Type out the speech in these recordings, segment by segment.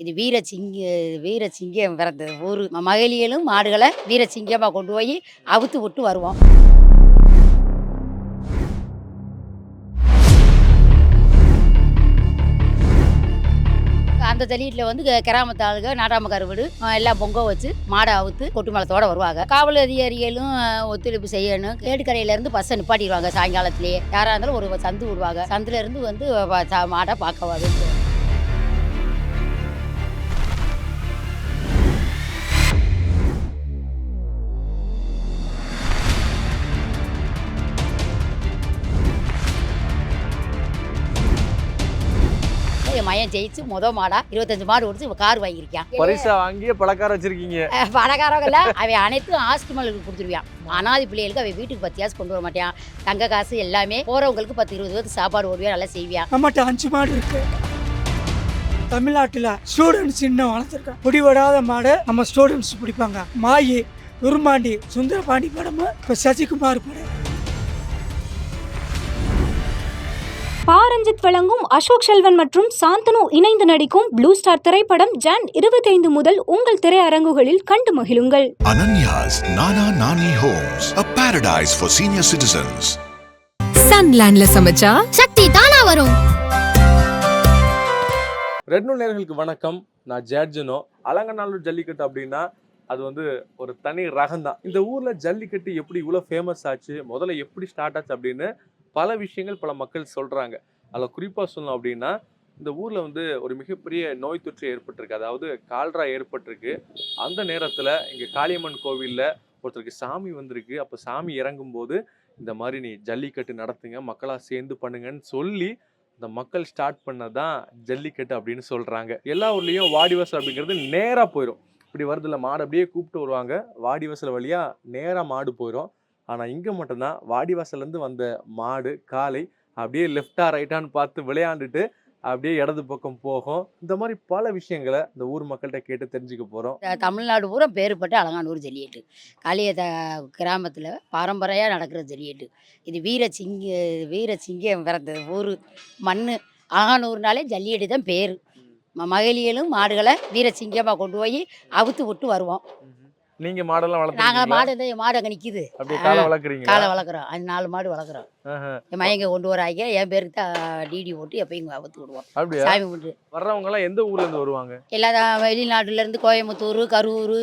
இது வீரசிங்க வீரசிங்கம் பிறந்தது ஊர். மகளிகளும் மாடுகளை வீரசிங்கமாக கொண்டு போய் அவுத்து விட்டு வருவோம். அந்த தள்ளீட்டில் வந்து க- கிராமத்து ஆளுங்க நாட்டாம கருவடு எல்லாம் பொங்க வச்சு மாடை அவுத்து கொட்டு வருவாங்க. காவல் அதிகாரிகளும் ஒத்துழைப்பு செய்யணும். கேடுக்கரையிலேருந்து பஸ்ஸை நிப்பாட்டிடுவாங்க சாயங்காலத்திலேயே. யாராக இருந்தாலும் ஒரு சந்து விடுவாங்க. சந்திலேருந்து வந்து மாடை பார்க்க வருது மயன் ஜெயிச்சு முத மாடா இருபத்தஞ்சு மாடு கொடுத்து கார் வாங்கியிருக்கான் பரிசா வாங்கியே பழக்கார வச்சிருக்கீங்க. பணக்காரங்கள அவன் அனைத்தும் ஹாஸ்பிட்டலுக்கு கொடுத்துருவான் அனாதி பிள்ளைகளுக்கு அவன் வீட்டுக்கு பத்தியாசு கொண்டு வர மாட்டான் தங்க காசு எல்லாமே போறவங்களுக்கு பத்து இருபது பேருக்கு சாப்பாடு ஓடுவியா நல்லா செய்வியான் நம்மகிட்ட அஞ்சு மாடு இருக்கு. தமிழ்நாட்டில் ஸ்டூடெண்ட்ஸ் இன்னும் வளர்த்துருக்கோம் பிடிபடாத மாடை நம்ம ஸ்டூடெண்ட்ஸ் பிடிப்பாங்க. மாயி உருமாண்டி சுந்தரபாண்டி படமும் இப்போ சசிகுமார் படம். பாரஞ்சித் வழங்கும் அசோக் செல்வன் மற்றும் சாந்தனு இணைந்து நடிக்கும் ப்ளூ ஸ்டார் திரைப்படம் ஜான் இருபத்தைந்து முதல் உங்கள் திரையரங்குகளில் கண்டு மகிழுங்கள். Ananya's Nana Nani Homes, a paradise for senior citizens. சன்லேண்ட்ல சமைச்சா சக்தி தானா வரும். ரெட் நூல் நேர்களுக்கு வணக்கம். நான் ஜேர்ஜனோ. அலங்கநாளூர் ஜல்லிக்கட்டு அப்படின்னா அது வந்து ஒரு தனி ரகம் தான் இந்த ஊர்ல ஜல்லிக்கட்டு எப்படி இவ்வளோ ஃபேமஸ் ஆச்சு முதல்ல எப்படி ஸ்டார்ட் ஆச்சு அப்படின்னு பல விஷயங்கள் பல மக்கள் சொல்கிறாங்க அதில் குறிப்பாக சொல்லணும் அப்படின்னா இந்த ஊரில் வந்து ஒரு மிகப்பெரிய நோய் தொற்று ஏற்பட்டிருக்கு. அதாவது கால்ரா ஏற்பட்டிருக்கு. அந்த நேரத்தில் இங்கே காளியம்மன் கோவில்ல ஒருத்தருக்கு சாமி வந்திருக்கு. அப்போ சாமி இறங்கும்போது இந்த மாதிரி நீ ஜல்லிக்கட்டு நடத்துங்க மக்களாக சேர்ந்து பண்ணுங்கன்னு சொல்லி இந்த மக்கள் ஸ்டார்ட் பண்ணதான் ஜல்லிக்கட்டு அப்படின்னு சொல்கிறாங்க எல்லா ஊர்லேயும் வாடிவாசல் அப்படிங்கிறது நேராக போயிடும் இப்படி வருதுல மாடு அப்படியே கூப்பிட்டு வருவாங்க. வாடிவாசல் வழியாக நேராக மாடு போயிடும் ஆனா இங்க மட்டும்தான். வாடிவாசல்ல இருந்து வந்த மாடு காலை அப்படியே லெஃப்டா ரைட்டான்னு பார்த்து விளையாண்டுட்டு அப்படியே இடது பக்கம் போகும். இந்த மாதிரி பல விஷயங்களை இந்த ஊர் மக்கள்கிட்ட கேட்டு தெரிஞ்சுக்க போறோம். த- தமிழ்நாடு பூரா பேருப்பட்ட அலங்கானூர் ஜல்லிக்கட்டு. காளிய கிராமத்தில் பாரம்பரையாக நடக்கிற ஜல்லிக்கட்டு. இது வீரசிங்க வீரசிங்கம் பிறந்தது ஊர். மண் அலங்கானூர்னாலே ஜல்லிக்கட்டு தான் பேர். மகளிகளும் மாடுகளை வீரசிங்கமாக கொண்டு போய் அவுத்து விட்டு வருவோம். நீங்க மாடெல்லாம் நாங்கள் வளர்த்துருக்கீங்களா மாடு இந்த மாடு அங்கே நிற்கிது அப்படியே காலை காலை வளர்க்குறீங்களா? வளர்க்குறோம். அது நாலு மாடு வளர்க்குறோம். என் மயங்க கொண்டு வராங்க. என் பேருக்கு தான் டிடி போட்டு எப்பயும் அவுத்து விடுவோம். அப்படியா? சாமி கும்பிட்டு. வர்றவங்க எல்லாம் எந்த ஊர்ல இருந்து வருவாங்க? எல்லா தான் வெளிநாட்டுலேருந்து கோயம்புத்தூர் கரூர்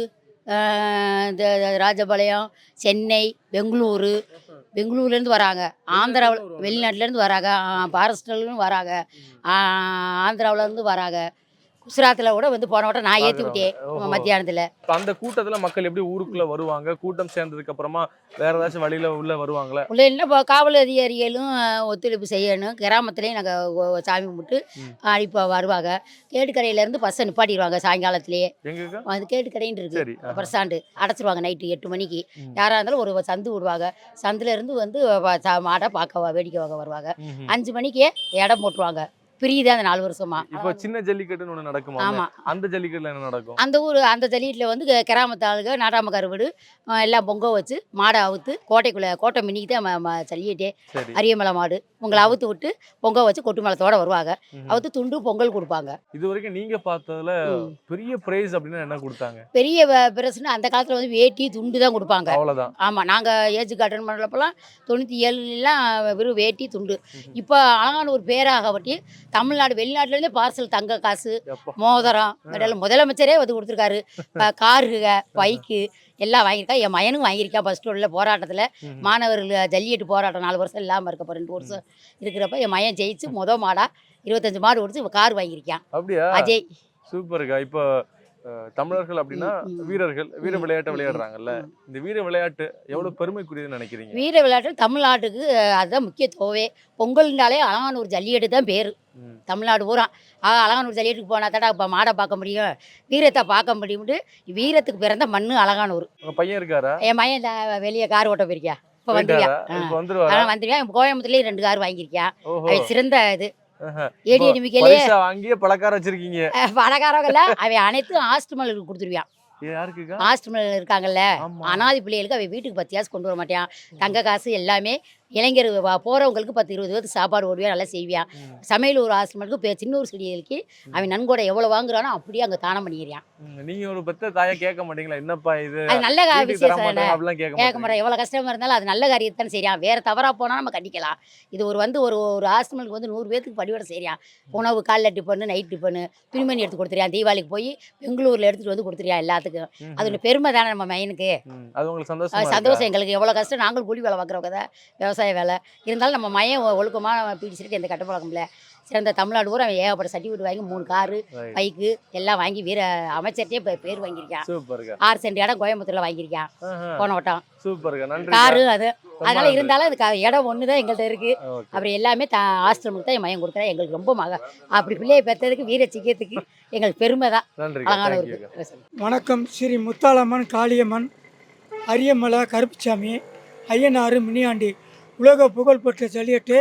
இந்த ராஜபாளையம் சென்னை பெங்களூரு. பெங்களூர்லேருந்து வராங்க. ஆந்திராவில் வெளிநாட்டிலேருந்து வராங்க. மகாராஷ்டிராவிலேருந்து வராங்க. ஆந்திராவிலேருந்து வராங்க. குஜராத்தில் கூட வந்து போன வட்டம் நான் ஏற்றி விட்டேன். மத்தியானத்தில். அந்த கூட்டத்துல மக்கள் எப்படி ஊருக்குள்ள வருவாங்க? கூட்டம் சேர்ந்ததுக்கு அப்புறமா வேற ஏதாச்சும் வழியில உள்ள வருவாங்களா? உள்ள என்ன இப்போ காவல் அதிகாரிகளும் ஒத்துழைப்பு செய்யணும். கிராமத்துலேயும் நாங்கள் சாமி கும்பிட்டு ம். இப்போ வருவாங்க. கேடுக்கரையிலேருந்து பஸ்ஸை நிப்பாட்டிடுவாங்க சாயங்காலத்திலேயே அது கேடுக்கரைன்னு இருக்கு. ஸ்டாண்டு அடைச்சிருவாங்க நைட்டு எட்டு மணிக்கு. யாராக இருந்தாலும் ஒரு சந்து விடுவாங்க. சந்துல இருந்து வந்து வ- ச- மாடை பார்க்க வேடிக்கை பார்க்க வருவாங்க. அஞ்சு மணிக்கே இடம் போட்டுருவாங்க. பிரியுது அந்த நாலு வருஷமா. இப்போ சின்ன ஜல்லிக்கட்டுன்னு ஒண்ணு நடக்குமா ஆமா. அந்த ஜல்லிக்கட்டுல என்ன நடக்கும்? அந்த ஊர் அந்த ஜல்லிக்கட்டில் வந்து கிராமத்து ஆளுங்க நாட்டாம கருவடு எல்லாம் பொங்க வச்சு மாடை அவுத்து கோட்டைக்குள்ளே கோட்டை மின்னிக்கு தான் ம- ம- ஜல்லிக்கட்டே அரியமலை மாடு உங்களை அவுத்து விட்டு பொங்க வச்சு கொட்டு மேளத்தோட வருவாங்க. அவுத்து துண்டு பொங்கல் கொடுப்பாங்க. இது வரைக்கும் நீங்க பார்த்ததுல. பெரிய பிரைஸ் அப்படின்னா என்ன கொடுத்தாங்க? பெரிய பிரச்சனை அந்த காலத்தில் வந்து வேட்டி துண்டு தான் கொடுப்பாங்க. அவ்வளவுதான். ஆமாம் நாங்கள் ஏஜ் அட்டன் பண்ணுறப்பெல்லாம் தொண்ணூற்றி ஏழுலாம் வெறும் வேட்டி துண்டு. இப்போ அழகான ஒரு பேராக வட்டி தமிழ்நாடு வெளிநாட்டுலேருந்தே பார்சல் தங்க காசு மோதிரம் முதலமைச்சரே வந்து கொடுத்துருக்காரு. காருக பைக்கு எல்லாம் வாங்கியிருக்கா. என் மயனும் வாங்கியிருக்கான் ஃபஸ்ட்டு உள்ள போராட்டத்தில். மாணவர்கள் ஜல்லிக்கட்டு போராட்டம் நாலு வருஷம் இல்லாமல் இருக்க இப்போ ரெண்டு வருஷம். இருக்கிறப்ப என் மயன் ஜெயிச்சு முத மாடா இருபத்தஞ்சு மாடு கொடுத்து கார் வாங்கியிருக்கான். அப்படியா? அஜய். சூப்பருக்கா இப்போ தமிழர்கள் அப்படின்னா. வீரர்கள் வீர விளையாட்டை விளையாடுறாங்கல்ல. இந்த வீர விளையாட்டு எவ்வளவு பெருமைக்குரியதுன்னு நினைக்கிறீங்க? வீர விளையாட்டு தமிழ்நாட்டுக்கு அதுதான் முக்கியத்துவமே. பொங்கல்னாலே அழகான ஒரு ஜல்லிக்கட்டு தான் பேர். தமிழ்நாடு பூரா. ஆ அலங்கானூர் ஜல்லிக்கட்டுக்கு போனா தடா இப்போ மாடை பார்க்க முடியும் வீரத்தை பார்க்க முடியும்ட்டு வீரத்துக்கு பிறந்த மண்ணு அலங்கானூர் பையன் இருக்காரா? என் மயன் வெளியே கார் ஓட்ட போயிருக்கியா? இப்போ ஆனால் வந்துருவியா வந்துருவியா ரெண்டு கார் வாங்கியிருக்கியா? ஓஹோ. அவன் சிறந்த இது. ஏடி பரிசா வாங்கியே பழக்கார வச்சிருக்கீங்க. பணக்காரவங்கள அவன் அனைத்தும் ஹாஸ்டலுக்கு கொடுத்துருவியான் ஹாஸ்டல் இருக்காங்கல்ல. அனாதி பிள்ளைகளுக்கு அவன் வீட்டுக்கு பத்தியாசு கொண்டு வர மாட்டான். தங்க காசு எல்லாமே இளைஞர் போறவங்களுக்கு பத்து இருபது பேருக்கு சாப்பாடு ஓடுவியா நல்லா செய்வியான் சமையல் ஒரு ஆசிரமத்துக்கு இப்போ சின்ன ஒரு செடிகளுக்கு அவன் நன்கொடை எவ்வளோ வாங்குறானோ அப்படியே அங்கே தானம் பண்ணிக்கிறான். ம், நீங்க ஒரு பெத்த தாயா கேட்க மாட்டீங்களா? என்னப்பா இது? அது நல்ல அப்படிலாம் கேட்க மாட்டேன். எவ்வளோ கஷ்டமா இருந்தாலும் அது நல்ல காரியத்தான் செய்யான் வேற தவறா போனால் நம்ம கண்டிக்கலாம். இது ஒரு வந்து ஒரு ஒரு ஆசிரமத்துக்கு வந்து நூறு பேத்துக்கு படிவடை செய்யான் உணவு காலைல டிஃபனு நைட் டிஃபனு துணிமணி எடுத்து கொடுத்துருயான் தீபாவளிக்கு போய் பெங்களூரில் எடுத்துகிட்டு வந்து கொடுத்துருயான் எல்லாத்துக்கும். அது ஒரு பெருமை தானே நம்ம மையனுக்கு. ம். அது உங்களுக்கு அது சந்தோஷம் சந்தோஷம் எங்களுக்கு. எவ்வளோ கஷ்டம். நாங்களும் கூலி வேலை பார்க்குறவங்க தான். விவசாய வேலை. இருந்தாலும் நம்ம மையம் ஒழுக்கமாக பீடிச்சிட்டு எந்த கட்ட பழக்கம் இல்லை. சிறந்த தமிழ்நாடு பூரா அவன் ஏகப்பட்ட சர்டிஃபிகேட் வாங்கி மூணு காரு பைக்கு எல்லாம் வாங்கி வீர அமைச்சர்கிட்டே பேர் வாங்கியிருக்கான். ஆறு சென்ட் இடம் கோயம்புத்தூர்ல வாங்கியிருக்கான். போன வட்டம். காரு அது. அதனால இருந்தாலும் அது இடம் ஒன்று தான் எங்கள்கிட்ட இருக்கு அப்புறம் எல்லாமே த ஆசிரமுக்கு தான் என் மையம் கொடுக்குறேன். எங்களுக்கு ரொம்ப மக. அப்படி பிள்ளையை பெற்றதுக்கு வீர சிக்கியத்துக்கு எங்களுக்கு பெருமை தான். அழகான ஒரு வணக்கம். ஸ்ரீ முத்தாளம்மன் காளியம்மன் அரியமலை கருப்புச்சாமி ஐயனாறு மினியாண்டி. உலக புகழ்பெற்ற ஜல்லிக்கட்டு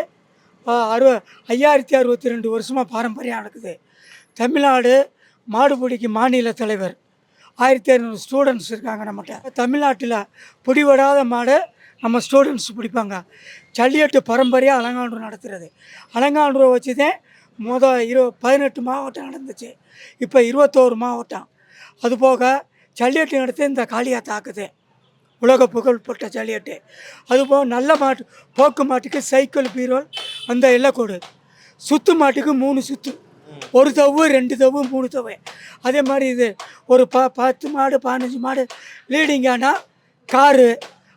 ஆ, அறுவ ஐயாயிரத்தி அறுபத்தி ரெண்டு வருஷமாக பாரம்பரியம் நடக்குது. தமிழ்நாடு மாடுபிடிக்கு மாநில தலைவர். ஆயிரத்தி ஐநூறு ஸ்டூடெண்ட்ஸ் இருக்காங்க நம்மகிட்ட. தமிழ்நாட்டில் பிடிபடாத மாடு நம்ம ஸ்டூடெண்ட்ஸ் பிடிப்பாங்க. ஜல்லிக்கட்டு பரம்பரையாக அலங்காண்டு நடத்துகிறது அலங்காண்டுரை வச்சு தான் மொதல் இரு பதினெட்டு மாவட்டம் நடந்துச்சு. இப்போ இருபத்தோரு மாவட்டம். அதுபோக ஜல்லிக்கட்டு நடத்தி இந்த காளியாக தாக்குது. உலக புகழ்பெற்ற ஜல்லிக்கட்டு அதுபோக நல்ல மாட்டு போக்கு மாட்டுக்கு சைக்கிள் பீரோல் அந்த எல்லக்கோடு சுத்து மாட்டுக்கு மூணு சுத்து. ஒரு தவு ரெண்டு தவு மூணு தவு அதே மாதிரி இது ஒரு ப பத்து மாடு பதினஞ்சு மாடு லீடிங் ஆனால் காரு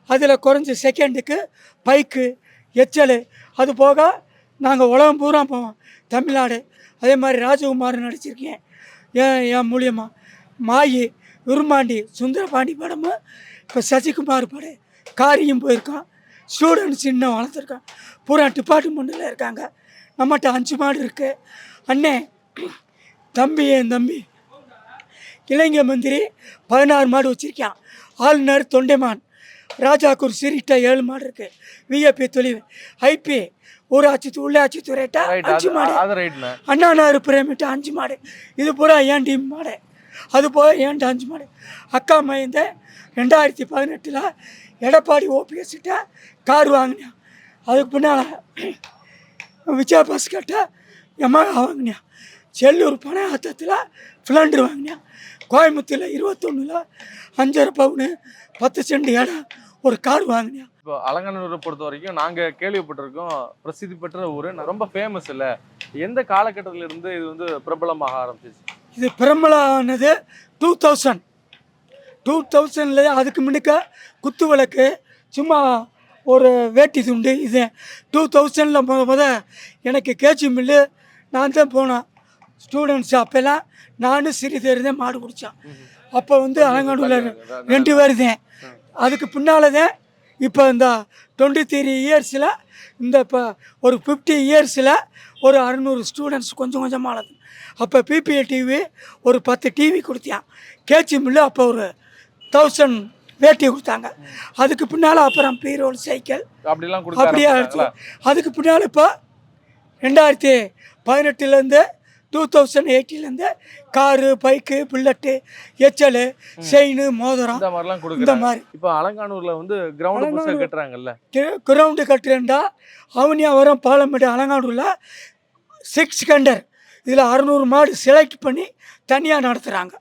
அதில் குறைஞ்ச செகண்டுக்கு பைக்கு எச்சல். அது போக நாங்கள் உலகம் பூரா போவோம் தமிழ்நாடு. அதே மாதிரி ராஜகுமார் நடிச்சிருக்கேன். என் என் மூலியமாக மாயி உருமாண்டி சுந்தரபாண்டி படமும் இப்போ சசிகுமார் படம் காரியம் போயிருக்கான். ஸ்டூடெண்ட்ஸ் இன்னும் வளர்த்துருக்கான். பூரா டிபார்ட்மெண்ட்டில் இருக்காங்க. நம்மகிட்ட அஞ்சு மாடு இருக்குது அண்ணே தம்பி என் தம்பி. இளைஞ மந்திரி பதினாறு மாடு வச்சுருக்கான். ஆளுநர் தொண்டைமான். ராஜாக்கூர் சிரிட்ட ஏழு மாடு இருக்குது விஏபி தொழில். ஐபி ஊராட்சி உள்ளாட்சி துறையிட்ட ரைட் அஞ்சு மாடு. அது ரைட்ண்ணே அண்ணாநாறு பிரேமிட்ட அஞ்சு மாடு. இது பூரா ஏன் டீம் மாடு? அது போக ஏன்ட்ட அஞ்சு மணி அக்கா மைந்த ரெண்டாயிரத்தி பதினெட்டில் எடப்பாடி ஓபிஎஸ்கிட்ட கார் வாங்கினேன். அதுக்கு பின்னால் விஜயா பஸ் கிட்ட எமகா வாங்கினேன். செல்லூர் பனையாத்தத்தில் ஃபிளண்டர் வாங்கினேன். கோயம்புத்தூரில் இருபத்தொன்னில் அஞ்சரை பவுனு பத்து செண்டு இடம் ஒரு கார் வாங்கினேன். இப்போ அலங்கநல்லூரை பொறுத்த வரைக்கும் நாங்கள் கேள்விப்பட்டிருக்கோம். பிரசித்தி பெற்ற ஊர். ரொம்ப ஃபேமஸ் இல்லை. எந்த காலகட்டத்திலிருந்து இது வந்து பிரபலமாக ஆரம்பிச்சிச்சு? இது பிரபலமானது டூ தௌசண்ட் டூ தௌசண்டில் அதுக்கு முன்னுக்க குத்து விளக்கு சும்மா ஒரு வேட்டி துண்டு இது டூ தௌசண்டில் முத முத எனக்கு கேச்சி மில்லு நான் தான் போனேன். ஸ்டூடெண்ட்ஸ் அப்போல்லாம் நானும் சிறிதேர் தான் மாடு பிடிச்சேன். அப்போ வந்து அலங்காடுல ரெண்டு பேர் தான் அதுக்கு பின்னால் தான் இப்போ இந்த டுவெண்ட்டி த்ரீ இயர்ஸில் இந்த இப்போ ஒரு ஃபிஃப்டி இயர்ஸில் ஒரு அறநூறு ஸ்டூடெண்ட்ஸ் கொஞ்சம் கொஞ்சமாக வளர்ந்து அப்போ பிபிஏ டிவி ஒரு பத்து டிவி கொடுத்தியான் கேச்சி மில்லு அப்போ ஒரு தௌசண்ட் வேட்டி கொடுத்தாங்க. அதுக்கு பின்னால் அப்புறம் பீரோல் சைக்கிள் அப்படியே அதுக்கு பின்னால் இப்போ ரெண்டாயிரத்தி பதினெட்டுலேருந்து டூ தௌசண்ட் எயிட்டிலேருந்து காரு பைக்கு புல்லட்டு எச்சல் செயின் மோதிரம் இந்த மாதிரி. இப்போ அலங்கானூர்ல வந்து கிரவுண்ட் கட்டுறாங்கல்ல. கிரவுண்டு கட்டுறேன்டா. அவனியாவரம் பாலமேடு அலங்காடூரில் சிக்ஸ் கண்டர் இதில் அறநூறு மாடு செலக்ட் பண்ணி தனியாக நடத்துகிறாங்க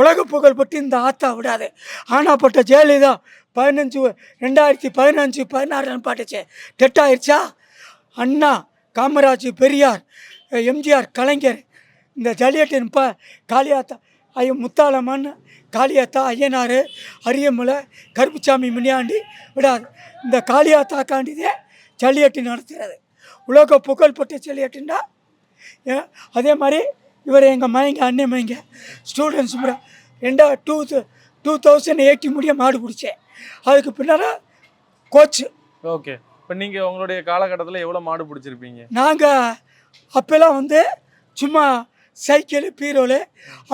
உலக புகழ்பட்டு இந்த ஆத்தா விடாது. ஆனாப்பட்ட ஜெயலலிதா பதினஞ்சு ரெண்டாயிரத்தி பதினஞ்சு பதினாறு பாட்டுச்சு. டெட் ஆயிடுச்சா அண்ணா காமராஜ் பெரியார் எம்ஜிஆர் கலைஞர். இந்த ஜல்லிக்கட்டு இப்போ காளியாத்தா ஐயோ முத்தாளம்மன் காளியாத்தா ஐயனார் அரியமலை கருப்புச்சாமி மினியாண்டி விடாது. இந்த காளியாத்தாக்காண்டிதே ஜல்லிக்கட்டு நடத்துகிறது உலக புகழ்பெற்ற ஜல்லிக்கட்டுன்னா அதே மாதிரி இவர் எங்கள் மைங்க அண்ணன் மயங்க ஸ்டூடெண்ட்ஸ் கூட ரெண்டா டூ டூ தௌசண்ட் எயிட்டி முடிய மாடு பிடிச்சேன் அதுக்கு பின்னால் கோச்சு ஓகே இப்போ நீங்க உங்களுடைய காலகட்டத்துல எவ்வளவு மாடு பிடிச்சிருப்பீங்க? நாங்கள் அப்போல்லாம் வந்து சும்மா சைக்கிள் பீரோலு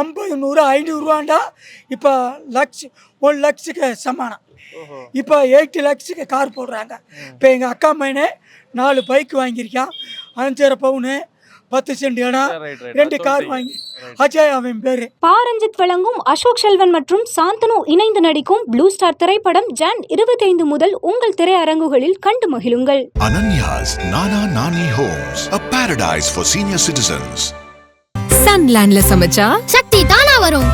ஐம்பது நூறு ஐநூறுரூவாண்டா இப்போ லக்ஸ் ஒரு லட்சத்துக்கு சமானம். இப்போ எயிட்டி லேக்ஸுக்கு கார் போடுறாங்க. இப்போ எங்கள் அக்கா பையனே நாலு பைக் வாங்கியிருக்கான். அஞ்சரை பவுனு பத்து சென்ட் இடம் ரெண்டு கார் வாங்கி அஜய் அவன் பேர். பாரஞ்சித் வழங்கும் அசோக் செல்வன் மற்றும் சாந்தனு இணைந்து நடிக்கும் ப்ளூ ஸ்டார் திரைப்படம் ஜான் இருபத்தைந்து முதல் உங்கள் திரையரங்குகளில் கண்டு மகிழுங்கள். Ananya's Nana Nani Homes, a paradise for senior citizens. சன்லேண்ட்ல சமைச்சா சக்தி தானா வரும்.